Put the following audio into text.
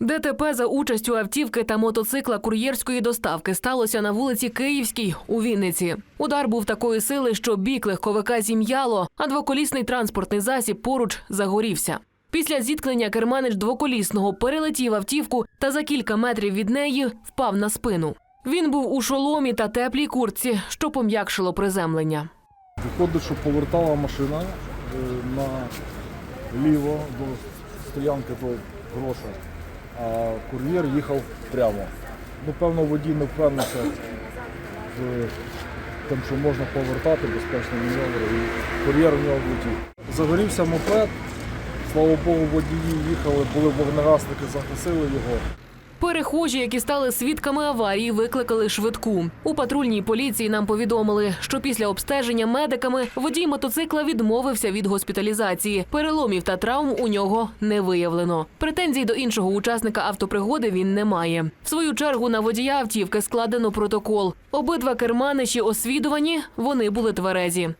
ДТП за участю автівки та мотоцикла кур'єрської доставки сталося на вулиці Київській у Вінниці. Удар був такої сили, що бік легковика зім'яло, а двоколісний транспортний засіб поруч загорівся. Після зіткнення керманич двоколісного перелетів автівку та за кілька метрів від неї впав на спину. Він був у шоломі та теплій куртці, що пом'якшило приземлення. Виходить, що повертала машина е, наліво до стоянки до гроша, а кур'єр їхав прямо. Ну, певно, водій не впевнився тим, що можна повертати безпечно маневр, і кур'єр в нього влетів. Загорівся мопед, слава Богу, водії їхали, були вогнегасники, загасили його. Перехожі, які стали свідками аварії, викликали швидку. У патрульній поліції нам повідомили, що після обстеження медиками водій мотоцикла відмовився від госпіталізації. Переломів та травм у нього не виявлено. Претензій до іншого учасника автопригоди він не має. В свою чергу на водія автівки складено протокол. Обидва керманичі освідувані, вони були тверезі.